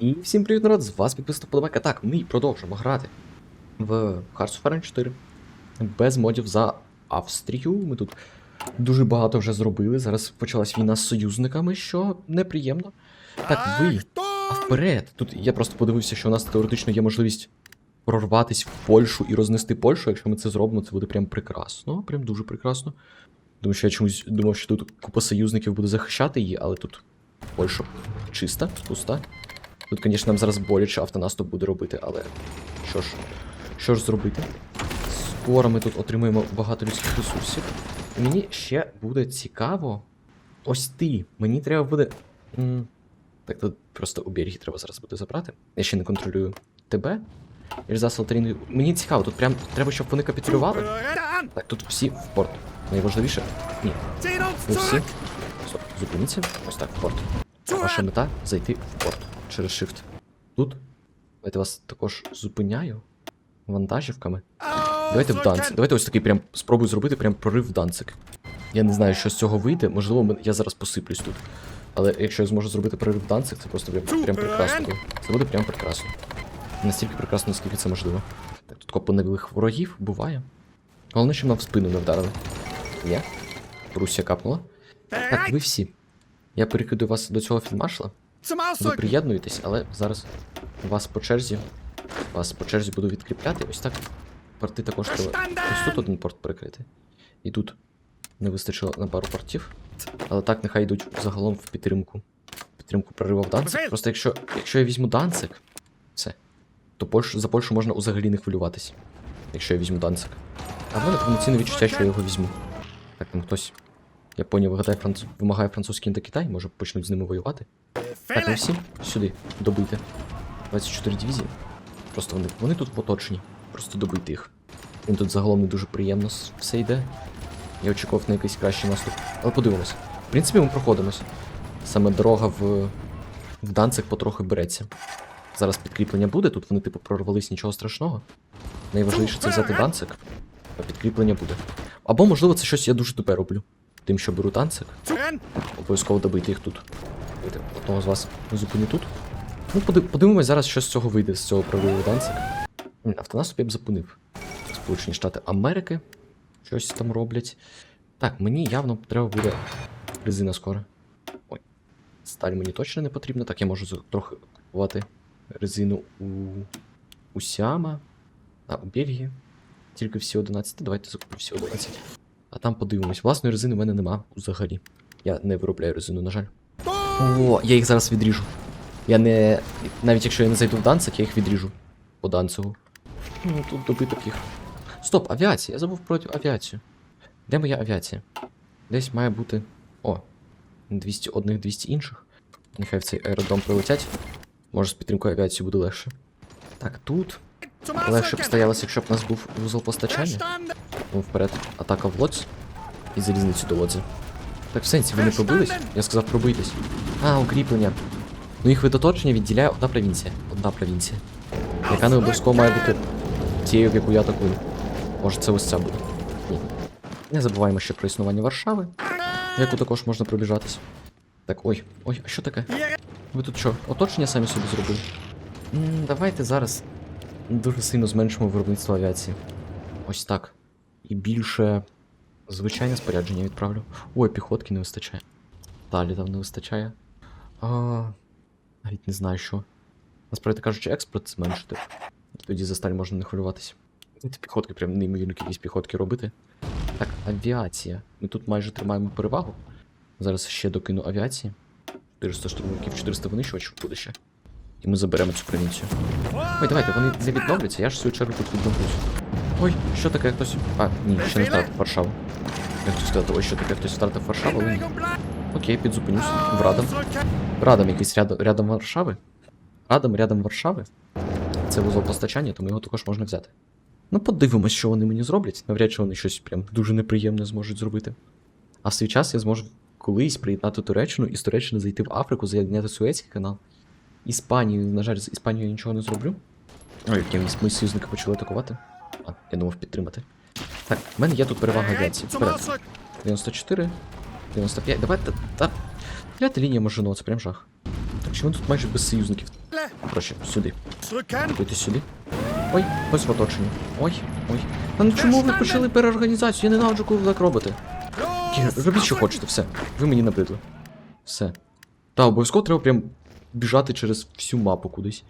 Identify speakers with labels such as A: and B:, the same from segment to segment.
A: І всім привіт, народ! З вас підписано подобайка. Так, ми продовжимо грати в Hearts of Iron 4 без модів за Австрію. Ми тут дуже багато вже зробили. Зараз почалась війна з союзниками, що неприємно. Так, ви а вперед. Тут я просто подивився, що у нас теоретично є можливість прорватися в Польщу і рознести Польщу. Якщо ми це зробимо, це буде прям прекрасно. Прям дуже прекрасно. Тому що я чомусь думав, що тут купа союзників буде захищати її, але тут Польща чиста, пуста. Тут, звісно, нам зараз боляче автонаступ буде робити, але що ж, що ж зробити? Скоро ми тут отримуємо багато людських ресурсів. І мені ще буде цікаво. Ось ти. Мені треба буде. Так, тут просто у берегі треба зараз буде забрати. Я ще не контролюю тебе. Мені цікаво, тут прям треба, щоб вони капітулювали. Так, тут всі в порт. Найважливіше. Ні, ви всі. Стоп, зупиніться. Ось так, в порт. Ваша мета зайти в порт через Shift. Тут. Давайте вас також зупиняю вантажівками. Давайте в Данцик. Давайте ось такий прям спробую зробити прям прорив в Данцик. Я не знаю, що з цього вийде. Можливо, я зараз посиплюсь тут. Але якщо я зможу зробити прорив в Данцик, це просто прям, прям прекрасно. Це буде прям прекрасно. Настільки прекрасно, наскільки це можливо. Так, тут копа невілих ворогів буває. Головне, щоб нам в спину не вдарили. Є? Прусія капнула. Так, ви всі. Я перекидаю вас до цього фільмашла. Ви приєднуєтесь, але зараз вас по черзі. Вас по черзі буду відкріпляти. Ось так. Порти також треба. Ось тут один порт перекрити. І тут не вистачило на пару портів. Але так нехай йдуть загалом в підтримку. Підтримку прориву в Данцик. Просто якщо, якщо я візьму Данцик, все. То Польщу, за Польщу можна взагалі не хвилюватись. Якщо я візьму Данцик. А в мене повноцінне відчуття, що я його візьму. Так, там хтось. Японія вигадає франц... вимагає французький індокитай, може почнуть з ними воювати. Так, ви всі сюди, добийте. 24 дивізії. Просто вони, вони тут в оточенні. Просто добийте їх. Їм тут загалом не дуже приємно все йде. Я очікував на якийсь кращий наступ. Але подивимось. В принципі, ми проходимось. Саме дорога в, в Данцик потрохи береться. Зараз підкріплення буде, тут вони, типу, прорвались нічого страшного. Найважливіше це взяти Данцик, а підкріплення буде. Або, можливо, це щось я дуже тупе роблю. Тим, що беру Данцик, обов'язково добити їх тут. Одного з вас зупиню тут. Ну, подивимось зараз, що з цього вийде, з цього правового Данцик. М, Автонаступ я б зупинив. Сполучені Штати Америки. Щось там роблять. Так, мені явно треба буде резина скоро. Ой. Сталь мені точно не потрібна. Так, я можу трохи купувати резину у. у Сіама. А, у Бельгії. Тільки всі 11. Давайте закуплю всі 11. А там подивимось. Власної резини в мене нема взагалі. Я не виробляю резину, на жаль. О, я їх зараз відріжу. Я не. Навіть якщо я не зайду в Данцик, я їх відріжу. По Данцигу. Ну, тут добиток їх. Стоп, авіація. Я забув про авіацію. Де моя авіація? Десь має бути. О. 200 одних 200 інших. Нехай в цей аеродром прилетять. Може з підтримкою авіації буде легше. Так, тут. Легше б стоялося, якщо б нас був вузол постачання. Ну, вперед, атака в лодзь. І залізницю до лодзі. Так в сенсі, ви не пробились? Я сказав пробитись. А, укріплення. Ну їх від оточення відділяє одна провінція. Одна провінція. Яка не обов'язково має бути тією, яку я атакую. Може це ось ця буде. Ні. Не забуваємо ще про існування Варшави, яку також можна пробіжатись. Так, ой, ой, а що таке? Ви тут що, оточення самі собі зробили? М, давайте зараз дуже сильно зменшимо виробництво авіації. Ось так. І більше звичайне спорядження відправлю. Ой, піхотки не вистачає. Далі там не вистачає. А, навіть не знаю що. Насправді кажучи, експорт зменшити. Тоді за сталь можна не хвилюватися. Ці піхотки, прям неймовірно кількість піхотки робити. Так, авіація. Ми тут майже тримаємо перевагу. Зараз ще докину авіації. 400 штурмовиків, 400 винищувачів буде ще. І ми заберемо цю провінцію. Ой, давайте, вони не відновляться, я ж свою чергу тут відновлюсь. Ой, що таке хтось. А, ні, ще не втратив Варшаву. Я хотів сказати, ой, що таке хтось втратив Варшаву, але ні. Окей, підзупинюсь. В Радом. Радом якийсь рядом, рядом Варшави. Радом рядом Варшави. Це вузол постачання, тому його також можна взяти. Ну, подивимось, що вони мені зроблять. Навряд чи вони щось прям дуже неприємне зможуть зробити. А в свій час я зможу колись приєднати Туреччину і з Туреччини зайти в Африку, зайняти Суецький канал. Іспанію, на жаль, з Іспанією я нічого не зроблю. Ой, мої союзники почали атакувати. А, я думав підтримати. Так, в мене є тут перевага авіації. Вперед. 94, 95. Давайте. Та. Клята лінія Можино, це прям жах. Так що ми тут майже без союзників. Коротше, сюди.
B: Rücken!
A: Сюди. Ой, ось в оточенні. Ой, ой. А ну чому ви почали переорганізацію? Я ненавиджу, коли ви так робите. Робіть, що хочете, все. Ви мені набридли. Все. Та, обов'язково треба прям біжати через всю мапу кудись.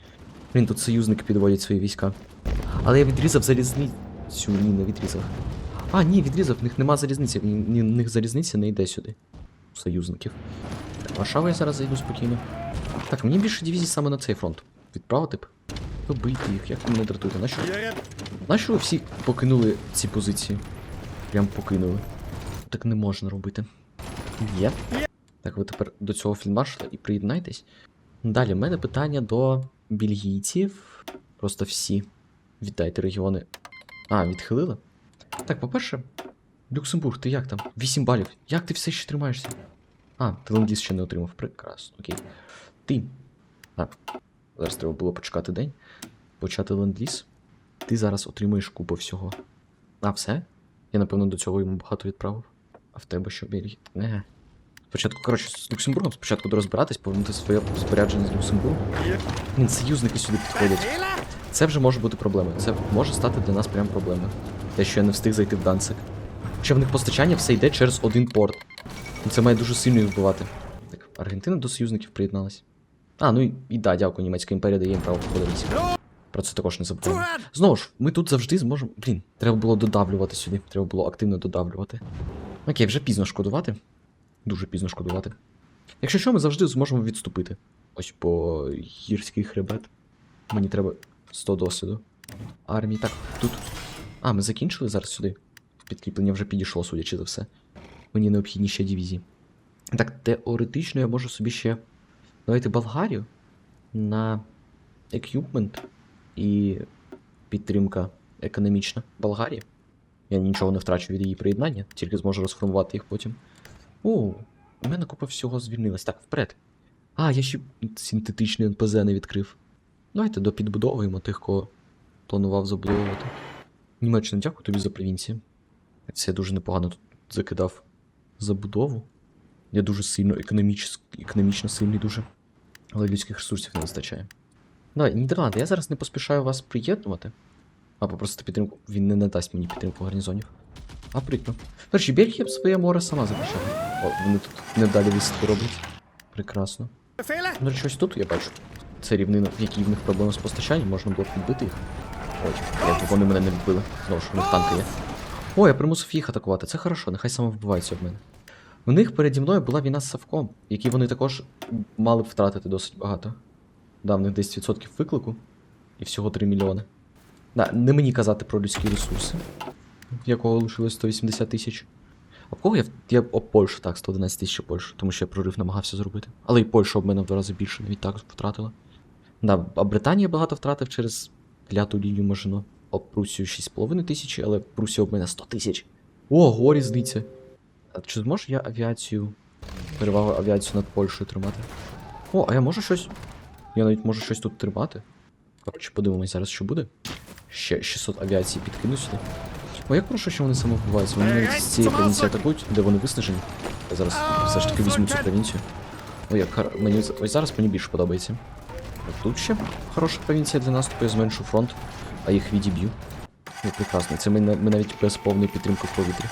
A: Блін, тут союзники підводять свої війська. Але я відрізав залізницю. Ні, не відрізав. А, ні, відрізав, в них нема залізниці. В них залізниця не йде сюди. Союзників. Варшаву я зараз зайду спокійно. Так, мені більше дивізій саме на цей фронт. Відправити б. Побити їх, як ви мене дратуєте. Нащо? Нащо ви всі покинули ці позиції? Прям покинули. Так не можна робити. Є. Так, ви тепер до цього фільмашла і приєднайтесь. Далі, в мене питання до бельгійців. Просто всі. Віддайте регіони. А, відхилили? Так, по-перше, Люксембург, ти як там? 8 балів. Як ти все ще тримаєшся? А, ти ленд ще не отримав. Прекрасно, окей. Ти. Так. Зараз треба було почекати день. Почати ленд-ліз. Ти зараз отримуєш купу всього. А, все? Я, напевно, до цього йому багато відправив. А в тебе що Бельгія? Не. Спочатку, коротше, з Люксембургом спочатку розбиратись, повернути своє спорядження з Люксембургу. Блін, союзники сюди підходять. Це вже може бути проблемою. Це може стати для нас прям проблемою. Те, що я не встиг зайти в Данцик. Хоча в них постачання все йде через один порт. І це має дуже сильно їх вбивати. Так, Аргентина до союзників приєдналась. А, ну і, і да, дякую, німецька імперія дає їм право подивитися. Про це також не забуваємо. Знову ж, ми тут завжди зможемо. Блін, треба було додавлювати сюди. Треба було активно додавлювати. Окей, вже пізно шкодувати. Дуже пізно шкодувати. Якщо що, ми завжди зможемо відступити. Ось по гірський хребет. Мені треба 100 досвіду. Армії. Так, тут. А, ми закінчили зараз сюди. Підкріплення вже підійшло, судячи за все. Мені необхідні ще дивізії. Так, теоретично я можу собі ще. Давайте Болгарію на екюпмент і підтримка економічна Болгарії. Я нічого не втрачу від її приєднання, тільки зможу розформувати їх потім. О, у мене купа всього звільнилась. Так, вперед. А, я ще синтетичний НПЗ не відкрив. Давайте допідбудовуємо тих, кого планував забудовувати. Німеччина, дякую тобі за провінції. Це я дуже непогано тут закидав забудову. Я дуже сильно економіч... економічно сильний дуже. Але людських ресурсів не вистачає. Давай, Нідерланди, я зараз не поспішаю вас приєднувати. А попросити підтримку. Він не надасть мені підтримку гарнізонів. А прикро. До речі, Бельгія б своє море сама захищає. О, вони тут невдалі висадки роблять. Прекрасно.
B: Befehle!
A: До речі, ось тут я бачу. Це рівнина, в якій в них проблеми з постачанням, можна було б відбити їх. Ой, як вони мене не відбили. Знову ж, у них танки є. О, я примусив їх атакувати. Це хорошо, нехай саме вбиваються в мене. В них переді мною була війна з Савком, які вони також мали б втратити досить багато. Да, в них 10% виклику і всього 3 мільйони. Да, не мені казати про людські ресурси, якого лишилось 180 тисяч. А в кого я? Я об Польщу, так, 111 тисяч Польщу, тому що я прорив намагався зробити. Але і Польща об мене в два рази більше, навіть так втратила. Да, а Британія багато втратив через кляту лінію Мажино. Об Прусію 6,5 тисячі, але Прусія об мене 100 тисяч. Ого, різниця. А чи зможу я авіацію, перевагу авіацію над Польщею тримати? О, а я можу щось. Я навіть можу щось тут тримати. Коротше, подивимось зараз, що буде. Ще 600 авіації підкину сюди. О, як хорошо, що вони самовбиваються. Вони навіть з цієї провінції атакують, де вони виснажені. Я зараз все ж таки візьму цю провінцію. О, як хар... мені ось зараз мені більше подобається. От тут ще хороша провінція для наступу, я зменшу фронт, а їх відіб'ю. Ну, прекрасно. Це ми, ми навіть без повної підтримки в повітрі.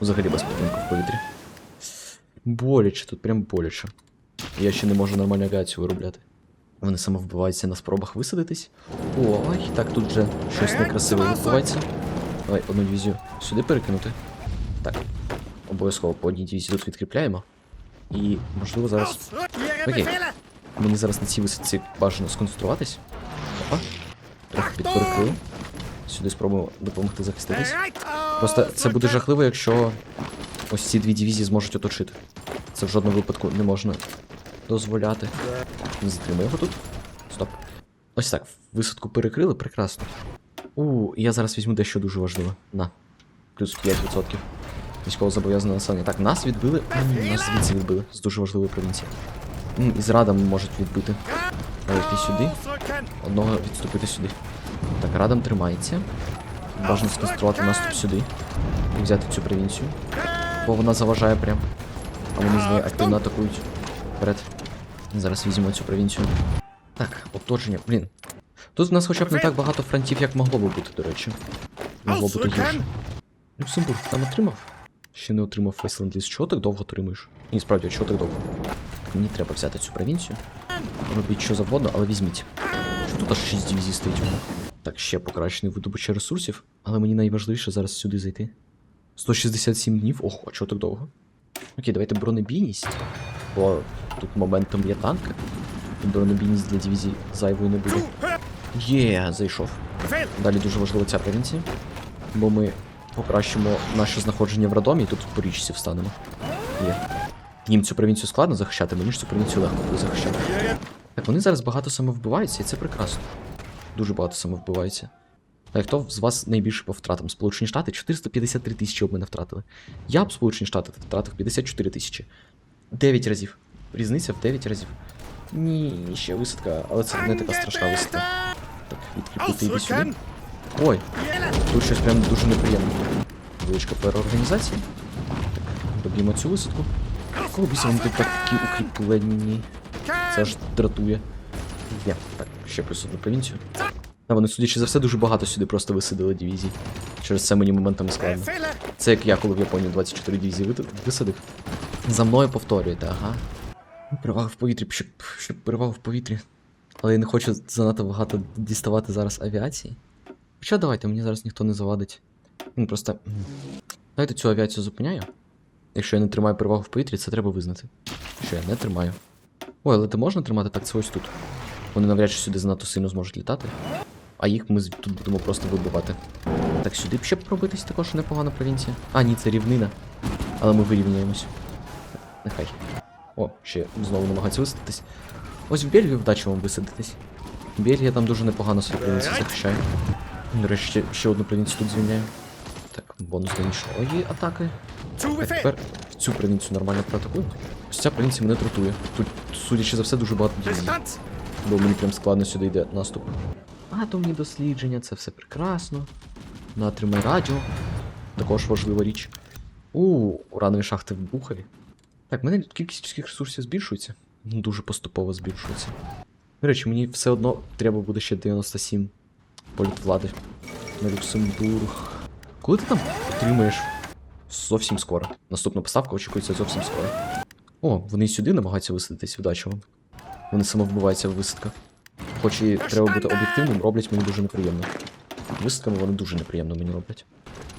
A: Взагалі без підтримки в повітрі. Боляче, тут прям боляче. Я ще не можу нормальну авіацію виробляти. Вони самовбиваються на спробах висадитись. О, ай, так тут вже щось некрасиве відбувається. Давай одну дивізію сюди перекинути. Так. Обов'язково по одній дивізії тут відкріпляємо. І, можливо, зараз. Окей. Мені зараз на цій висадці бажано сконцентруватись. Опа. Трохи підперекрили. Сюди спробуємо допомогти захиститись. Просто це буде жахливо, якщо ось ці дві дивізії зможуть оточити. Це в жодному випадку не можна дозволяти. Не затримай його тут. Стоп. Ось так, висадку перекрили, прекрасно. У, я зараз візьму дещо дуже важливе. На. Плюс 5%. Військово зобов'язане населення. Так, нас відбили. М, нас звідси відбили. З дуже важливої провінції. М, І зрада можуть відбити. Йти сюди. Одного відступити сюди. Так, радам тримається. Бажано сконцентрувати наступ сюди. І взяти цю провінцію. Бо вона заважає прям. А вони з неї активно атакують. Вперед. Зараз візьмемо цю провінцію. Так, оточення, блін. Тут в нас хоча б не так багато фронтів, як могло би бути, до речі. Могло бути гірше. Люксембург там отримав? Ще не отримав Фейсленд-ліст. Чого так довго отримуєш? Ні, справді, чого так довго? Мені треба взяти цю провінцію. Робіть що завгодно, але візьміть. Що тут аж 6 дивізій стоїть у мене? Так, ще покращений видобича ресурсів, але мені найважливіше зараз сюди зайти. 167 днів? Ого, а чого так довго? Окей, давайте бронебійність. Бо тут моментом є танки. І бронебійність для дивізій зайвою не буде. Є, зайшов. Далі дуже важлива ця провінція. Бо ми покращимо наше знаходження в Радомі і тут по річці встанемо. Є. Їм цю провінцію складно захищати, мені ж цю провінцію легко буде захищати. Так, вони зараз багато самовбиваються, і це прекрасно. Дуже багато самовбиваються. А хто з вас найбільше по втратам? Сполучені Штати 453 тисячі об мене втратили. Я б Сполучені Штати втратив 54 тисячі. 9 разів. Різниця в 9 разів. Ні, ще висадка, але це не така страшна висадка. Сюди. Ой, тут щось прям дуже неприємне. Величка переорганізації. Так, доб'ємо цю висадку. Кого біса вони тут такі укріплені? Це ж дратує. Є, так, ще плюс одну провінцію. А вони, судячи за все, дуже багато сюди просто висадили дивізій. Через це мені моментами складно. Це як я, коли в Японію 24 дивізії висадив. За мною повторюєте, ага. Перевага в повітрі, щоб, щоб перевагу в повітрі. Але я не хочу занадто багато діставати зараз авіації. Хоча давайте, мені зараз ніхто не завадить. Він просто. Давайте цю авіацію зупиняю. Якщо я не тримаю перевагу в повітрі, це треба визнати. Що я не тримаю. Ой, але ти можна тримати так це ось тут. Вони навряд чи сюди занадто сильно зможуть літати. А їх ми тут будемо просто вибивати. Так, сюди б ще пробитись також непогана провінція. А, ні, це рівнина. Але ми вирівняємось. Нехай. О, ще знову намагаються висадитись. Ось в Бельгію вдачі вам висадитись. Бельгія там дуже непогано свою провінцію захищає. До речі, ще, ще одну провінцію тут звільняю. Так, бонус до іншої атаки. Так, тепер цю провінцію нормально проатакуємо. Ось ця провінція мене дратує. Тут, судячи за все, дуже багато дивізій. Бо мені прям складно сюди йде наступ. Атомні дослідження, це все прекрасно. Натримай радіо. Також важлива річ. У, уранові шахти в Бухарі. Так, в мене кількість людських ресурсів збільшується. Ну, Дуже поступово збільшується. До речі, мені все одно треба буде ще 97 політ влади на Люксембург. Коли ти там отримаєш? Зовсім скоро. Наступна поставка очікується зовсім скоро. О, вони сюди намагаються висадитись вдачу вам. Вони самовбиваються в висадках. Хоч і треба бути об'єктивним, роблять мені дуже неприємно. Висадками вони дуже неприємно мені роблять.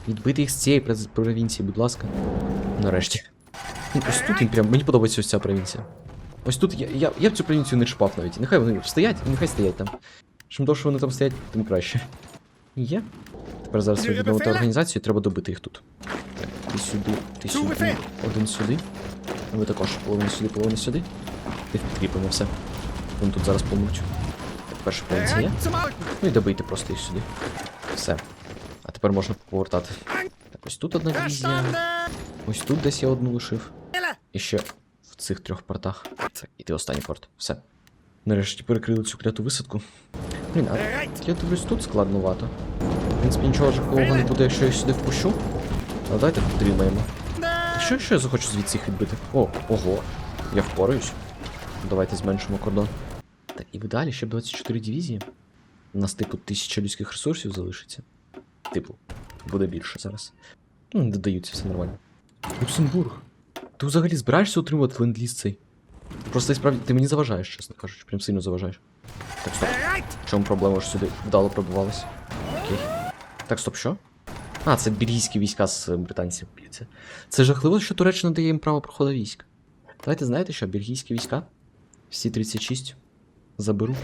A: Відбити їх з цієї провінції, будь ласка. Нарешті. Ну, Ось тут він прям. Мені подобається ось ця провінція. Ось тут я, я, я б цю провінцію не чіпав навіть. Нехай вони стоять, нехай стоять там. Чим довше вони там стоять, тим краще. Є. Тепер зараз відновити організацію, треба добити їх тут. Так, ти сюди, ти сюди, один сюди. А ви також половину сюди, половину сюди. Ти підкріпимо все. Вони тут зараз помруть. Так, перша провінція є. Ну і добийте просто їх сюди. Все. А тепер можна повертати. Так, ось тут одна дивізія. Ось тут десь я одну лишив. І ще в цих трьох портах. І ти останній порт. Все. Нарешті перекрили цю кляту висадку. Блін, а я дивлюсь, тут складновато. В принципі, нічого жахливого не буде, якщо я сюди впущу. Але давайте втримаємо. Що якщо я захочу звідси їх відбити? О, ого. Я впораюсь. Давайте зменшимо кордон. Так, і в ідеалі ще б 24 дивізії. У нас, типу, тисяча людських ресурсів залишиться. Типу, буде більше зараз. Додаються, все нормально. Люксембург. Ти взагалі збираєшся отримувати ленд-ліз цей? Просто і справді ти мені заважаєш, чесно кажучи, прям сильно заважаєш. Так, стоп. В чому проблема, що сюди вдало пробувалась? Окей. Так, стоп, що? А, це бельгійські війська з е, британців б'ються. Це жахливо, що Туреччина дає їм право проходу військ. Давайте знаєте що, бельгійські війська? Всі 36 заберу.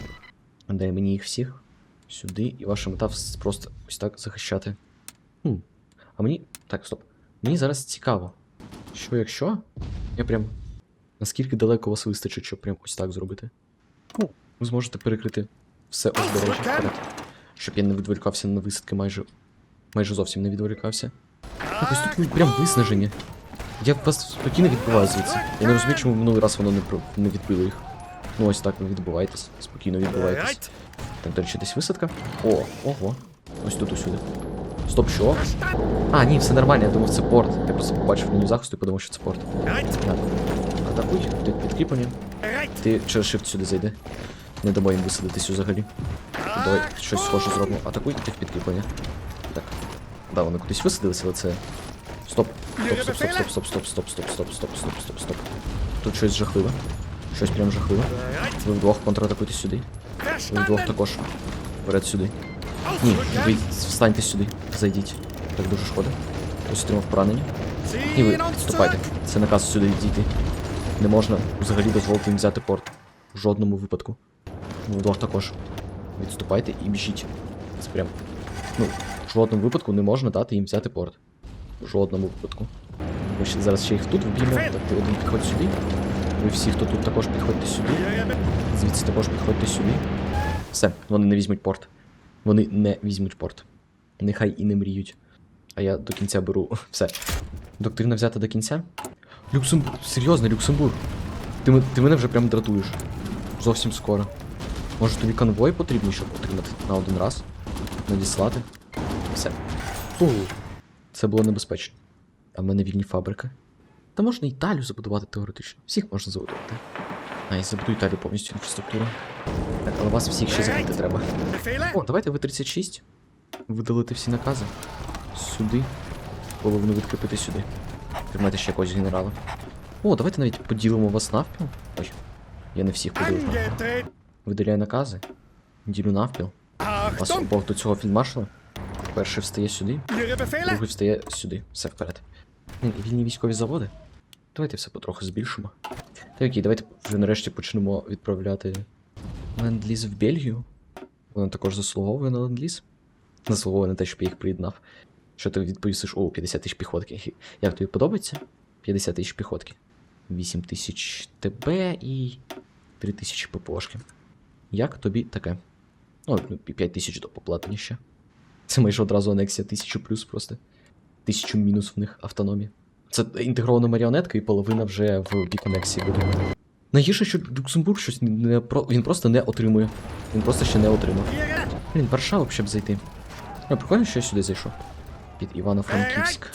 A: Дай мені їх всіх сюди, і ваша мета просто ось так захищати. Хм. А мені. Так, стоп. Мені зараз цікаво. Що якщо? Я прям. Наскільки далеко у вас вистачить, щоб прям ось так зробити? Ну, ви зможете перекрити все узбережжя вперед. Щоб я не відволікався на висадки майже. майже зовсім не відволікався. Ось тут ви прям виснажені. Я вас спокійно відбиваю звідси. Я не розумію, чому минулий раз воно не, не відбило їх. Ну ось так ви відбуваєтесь. Спокійно відбуваєтесь. Так, до речі, десь висадка. О, ого. Ось тут усюди. Стоп, що? А, ні, все нормально, я думав, це порт. Я просто побачив меню захисту і подумав, що це порт. Так. Атакуй, ти підкріплення. Ти через shift сюди зайди. Не дамо їм висадитись взагалі. Давай щось схоже зробимо. Атакуй ти в підкріплення. Так. Да, вони кудись висадилися, але це. Стоп. Стоп, стоп, стоп, стоп, стоп, стоп, стоп, стоп, стоп, стоп, стоп, стоп. Тут щось жахливе. Щось прям жахливе. Ви вдвох контратакуйте сюди. Ви вдвох також. Вперед сюди. Ні, ви встаньте сюди. Зайдіть. Так дуже шкода. Ось отримав поранення. І ви вступайте. Це наказ сюди дійти. Не можна взагалі дозволити їм взяти порт. В жодному випадку. Ви вдвох також. Відступайте і біжіть. Це прям. Ну, в жодному випадку не можна дати їм взяти порт. В жодному випадку. Ми ще зараз ще їх тут вб'ємо. Так, ти один підходь сюди. Ви всі, хто тут також підходьте сюди. Звідси також підходьте сюди. Все, вони не візьмуть порт. Вони не візьмуть порт. Нехай і не мріють. А я до кінця беру. Все. Доктрина взята до кінця? Люксембург. Серйозно, Люксембург. Ти, ти мене вже прям дратуєш. Зовсім скоро. Може тобі конвой потрібний, щоб отримати на один раз? Надіслати? Все. Фу. Це було небезпечно. А в мене вільні фабрики. Та можна Італію забудувати теоретично. Всіх можна забудувати. А, і забуду Італію повністю інфраструктуру. Так, але вас всіх ще закрити треба. О, давайте ви 36. Видалити всі накази. Сюди. Половину відкріпити сюди. Тримайте ще якогось генерала. О, давайте навіть поділимо вас навпіл. Ой, я не всіх поділив. навпіл. Видаляю накази. Ділю навпіл. Вас обох до цього фільмаршала. Перший встає сюди, другий встає сюди. Все вперед. Вільні військові заводи. Давайте все потроху збільшимо. Так, окей, давайте вже нарешті почнемо відправляти ленд-ліз в Бельгію. Вона також заслуговує на ленд-ліз. Заслуговує на те, щоб я їх приєднав. Що ти відповісиш, о, 50 тисяч піхотки. Як тобі подобається? 50 тисяч піхотки. 8 тисяч ТБ і 3 тисячі ППОшки. Як тобі таке? Ну, 5 тисяч до поплатення ще. Це майже одразу анексія 1000 плюс просто. 1000 мінус в них автономія. Це інтегрована маріонетка, і половина вже в анексії буде. Найгірше, що Люксембург щось не про. Він просто не отримує. Він просто ще не отримав. Блін, Варшава б щоб зайти. Ну, прикольно, що я сюди зайшов. Під Івано-Франківськ.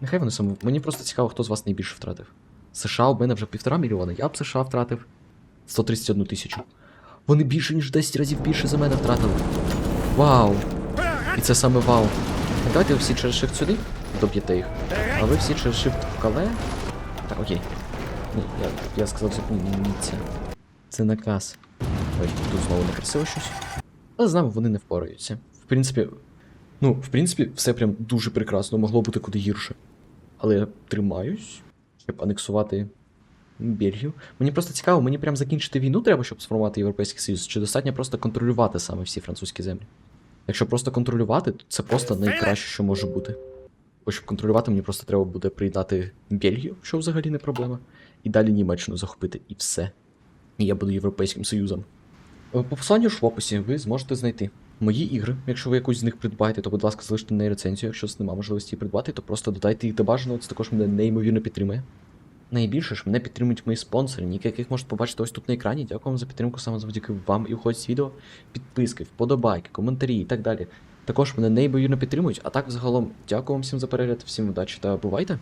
A: Нехай вони саме. Мені просто цікаво, хто з вас найбільше втратив. США у мене вже півтора мільйона, я б США втратив 131 тисячу. Вони більше, ніж 10 разів більше за мене втратили. Вау! І це саме вау. Давайте всі через shift сюди, доб'єте їх. А ви всі через shift в кале. Так, окей. Ні, я, я сказав зупиніться. Це наказ. Ой, тут знову некрасиво щось. Але з нами вони не впораються. В принципі, ну, в принципі, все прям дуже прекрасно, могло бути куди гірше. Але я тримаюсь, щоб анексувати Бельгію. Мені просто цікаво, мені прям закінчити війну треба, щоб сформувати Європейський Союз, чи достатньо просто контролювати саме всі французькі землі? Якщо просто контролювати, то це просто найкраще, що може бути. Бо контролювати, мені просто треба буде приєднати Бельгію, що взагалі не проблема, і далі Німеччину захопити, і все. І я буду Європейським Союзом. Е, По посиланню ж в описі ви зможете знайти мої ігри. Якщо ви якусь з них придбаєте, то будь ласка, залиште неї рецензію. Якщо немає можливості її придбати, то просто додайте їх до бажаного, це також мене неймовірно підтримує. Найбільше ж мене підтримують мої спонсори, ніки яких можете побачити ось тут на екрані. Дякую вам за підтримку саме завдяки вам і уходять з відео, підписки, вподобайки, коментарі і так далі. Також мене неймовірно підтримують, а так загалом дякую вам всім за перегляд, всім удачі та бувайте!